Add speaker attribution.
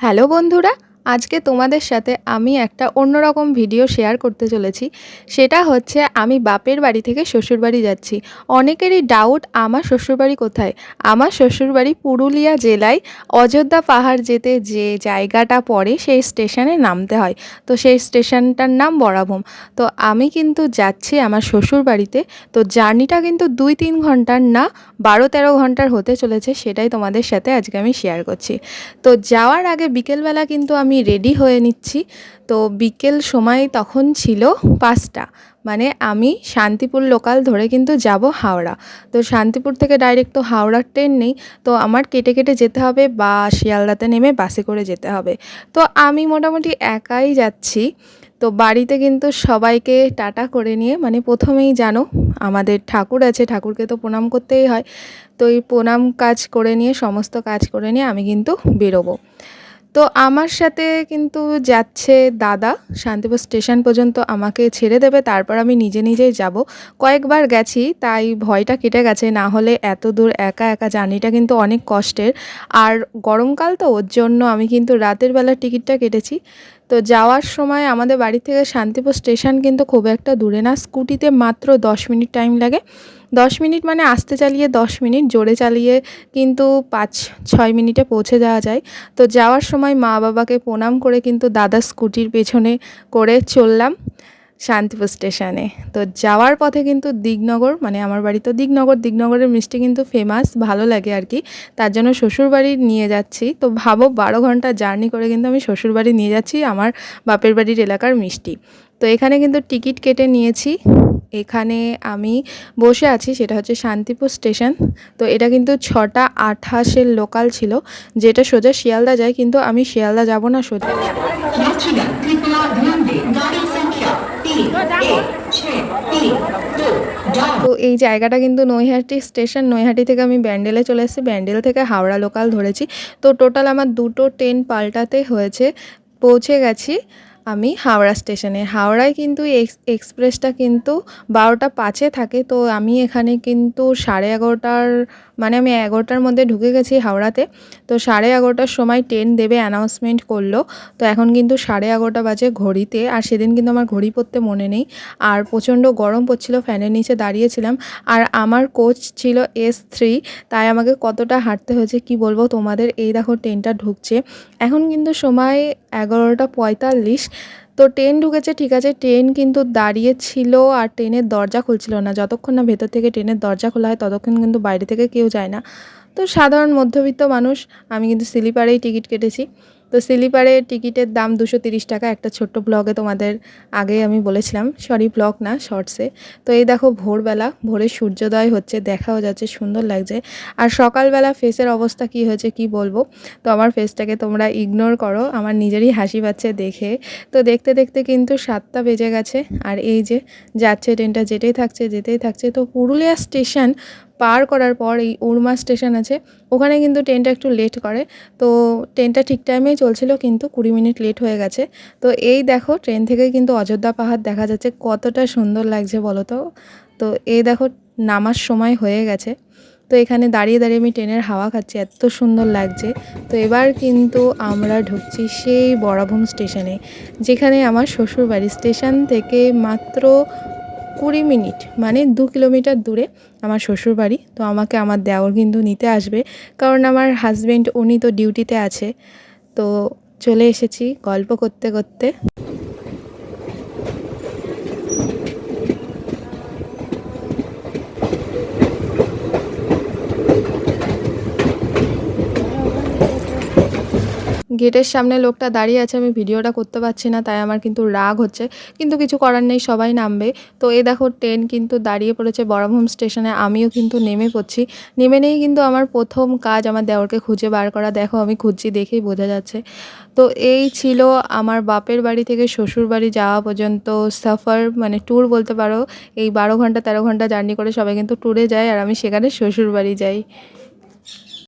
Speaker 1: Hello বন্ধুরা আজকে তোমাদের সাথে আমি একটা অন্যরকম ভিডিও শেয়ার করতে চলেছি। সেটা হচ্ছে আমি বাপের বাড়ি থেকে শ্বশুরবাড়ি যাচ্ছি। অনেকেরই ডাউট আমার শ্বশুরবাড়ি কোথায়? আমার শ্বশুরবাড়ি পুরুলিয়া জেলায় অযোধ্যা পাহাড় যেতে যে জায়গাটা পড়ে, সেই স্টেশনে নামতে হয়। তো সেই স্টেশনটার নাম বরাভূম। তো আমি কিন্তু যাচ্ছি আমার শ্বশুর বাড়িতে তো জার্নিটা কিন্তু দুই তিন ঘণ্টার না, বারো তেরো ঘণ্টার হতে চলেছে, সেটাই তোমাদের সাথে আজকে আমি শেয়ার করছি। তো যাওয়ার আগে বিকেলবেলা কিন্তু আমি রেডি হয়ে নিচ্ছি। তো বিকেল সময় তখন ছিল পাঁচটা। মানে আমি শান্তিপুর লোকাল ধরে কিন্তু যাব হাওড়া। তো শান্তিপুর থেকে ডাইরেক্ট তো হাওড়ার ট্রেন নেই। তো আমার কেটে কেটে যেতে হবে বা শিয়ালদাতে নেমে বাসে করে যেতে হবে। তো আমি মোটামুটি একাই যাচ্ছি। তো বাড়িতে কিন্তু সবাইকে টাটা করে নিয়ে মানে প্রথমেই জানো আমাদের ঠাকুর আছে, ঠাকুরকে তো প্রণাম করতেই হয়। তো এই প্রণাম কাজ করে নিয়ে, সমস্ত কাজ করে নিয়ে আমি কিন্তু বেরোবো। তো আমার সাথে কিন্তু যাচ্ছে দাদা। শান্তিপুর স্টেশন পর্যন্ত আমাকে ছেড়ে দেবে, তারপর আমি নিজে নিজেই যাব। কয়েকবার গেছি, তাই ভয়টা কেটে গেছে। না হলে এত দূর একা একা জার্নিটা কিন্তু অনেক কষ্টের। আর গরমকাল তো, ওর জন্য আমি কিন্তু রাতের বেলার টিকিটটা কেটেছি। তো যাওয়ার সময় আমাদের বাড়ি থেকে শান্তিপুর স্টেশন কিন্তু খুব একটা দূরে না। স্কুটিতে মাত্র দশ মিনিট টাইম লাগে। দশ মিনিট মানে আস্তে চালিয়ে দশ মিনিট, জোরে চালিয়ে কিন্তু পাঁচ, ছয় মিনিটে পৌঁছে যাওয়া যায়। তো যাওয়ার সময় মা বাবাকে প্রণাম করে কিন্তু দাদা স্কুটির পেছনে করে চললাম। শান্তিপুর স্টেশনে। তো যাওয়ার পথে কিন্তু দিগনগর মানে আমার বাড়ি তো দিগনগর, দিগনগরের মিষ্টি কিন্তু ফেমাস ভালো লাগে আর কি। তার জন্য শ্বশুরবাড়ি নিয়ে যাচ্ছি। তো ভাবো, বারো ঘণ্টা জার্নি করে কিন্তু আমি শ্বশুরবাড়ি নিয়ে যাচ্ছি আমার বাপের বাড়ির এলাকার মিষ্টি। তো এখানে কিন্তু টিকিট কেটে নিয়েছি। এখানে আমি বসে আছি, সেটা হচ্ছে শান্তিপুর স্টেশন। তো এটা কিন্তু ছটা আঠাশের লোকাল ছিল, যেটা সোজা শিয়ালদা যায়, কিন্তু আমি শিয়ালদা যাব না সোজা। তো এই জায়গাটা কিন্তু নৈহাটি স্টেশন নৈহাটি থেকে আমি ব্যান্ডেলে চলে এসেছি ব্যান্ডেল থেকে হাওড়া লোকাল ধরেছি তো টোটাল আমার দুটো ট্রেন পাল্টাতে হয়েছে পৌঁছে গেছি আমি হাওড়া স্টেশনে। হাওড়ায় কিন্তু এক্স, এক্সপ্রেসটা কিন্তু বারোটা পাঁচে থাকে। তো আমি এখানে কিন্তু সাড়ে এগারোটার মানে আমি এগারোটার মধ্যে ঢুকে গেছি হাওড়াতে। তো সাড়ে এগারোটার সময় ট্রেন দেবে অ্যানাউন্সমেন্ট করল। তো এখন কিন্তু সাড়ে এগারোটা বাজে ঘড়িতে। আর সেদিন কিন্তু আমার ঘড়ি পড়তে মনে নেই। আর প্রচণ্ড গরম পড়ছিল, ফ্যানের নিচে দাঁড়িয়েছিলাম। আর আমার কোচ ছিল এস থ্রি। তাই আমাকে কতটা হাঁটতে হয়েছে কি বলব? তোমাদের এই দেখো, ট্রেনটা ঢুকছে। এখন কিন্তু সময় এগারোটা পঁয়তাল্লিশ। তো ট্রেন ঢুকেছে, ঠিক আছে ট্রেন কিন্তু দাঁড়িয়ে ছিল আর ট্রেনের দরজা খুলছিল না। যতক্ষণ না ভেতর থেকে ট্রেনের দরজা খোলা হয়, ততক্ষণ কিন্তু বাইরে থেকে কেউ যায় না। তো সাধারণ মধ্যবিত্ত মানুষ, আমি কিন্তু স্লিপারেই টিকিট কেটেছি। তো স্লিপারে টিকিটের দাম দুশো তিরিশ টাকা, একটা ছোট্ট ব্লগে তোমাদের আগে আমি বলেছিলাম, সরি ব্লগ না, শর্টসে। তো এই দেখো ভোরবেলা, ভোরে সূর্যোদয় হচ্ছে, দেখাও যাচ্ছে, সুন্দর লাগছে। আর সকালবেলা ফেসের অবস্থা কি হয়েছে, কি বলব? তো আমার ফেসটাকে তোমরা ইগনোর করো, আমার নিজেরই হাসি পাচ্ছে দেখে। তো দেখতে দেখতে কিন্তু সাতটা বেজে গেছে, আর এই যে যাচ্ছে ট্রেনটা যেতেই থাকছে যেতেই থাকছে, তো পুরুলিয়া স্টেশন পার করার পর এই উড়মা স্টেশন আছে, ওখানে কিন্তু ট্রেনটা একটু লেট করে। তো ট্রেনটা ঠিক টাইমেই চলছিল কিন্তু কুড়ি মিনিট লেট হয়ে গেছে। তো এই দেখো ট্রেন থেকে কিন্তু অযোধ্যা পাহাড় দেখা যাচ্ছে, কতটা সুন্দর লাগছে বলো তো? তো এই দেখো নামার সময় হয়ে গেছে। তো এখানে দাঁড়িয়ে দাঁড়িয়ে আমি ট্রেনের হাওয়া খাচ্ছি, এত সুন্দর লাগছে। তো এবার কিন্তু আমরা ঢুকছি সেই বরাভূম স্টেশনে, যেখানে আমার শ্বশুর বাড়ি স্টেশন থেকে মাত্র কুড়ি মিনিট মানে দু কিলোমিটার দূরে আমার শ্বশুরবাড়ি। তো আমাকে আমার দেওর কিন্তু নিতে আসবে, কারণ আমার হাজব্যান্ড উনি তো ডিউটিতে আছে। তো চলে এসেছি গল্প করতে করতে। গেটের সামনে লোকটা দাঁড়িয়ে আছে, আমি ভিডিওটা করতে পারছি না, তাই আমার কিন্তু রাগ হচ্ছে। কিন্তু কিছু করার নেই, সবাই নামবে। তো এই দেখো, ট্রেন কিন্তু দাঁড়িয়ে পড়েছে বড়মহম স্টেশনে, আমিও কিন্তু নেমে পড়ছি। নেমে নেই কিন্তু আমার প্রথম কাজ আমার দেওরকে খুঁজে বার করা। দেখো, আমি খুঁজছি দেখেই বোঝা যাচ্ছে। তো এই ছিল আমার বাপের বাড়ি থেকে শ্বশুর বাড়ি যাওয়া পর্যন্ত সফর মানে ট্যুর বলতে পারো। এই বারো ঘণ্টা, তেরো ঘণ্টা জার্নি করে সবাই কিন্তু ট্যুরে যায়, আর আমি সেখানে শ্বশুর বাড়ি যাই।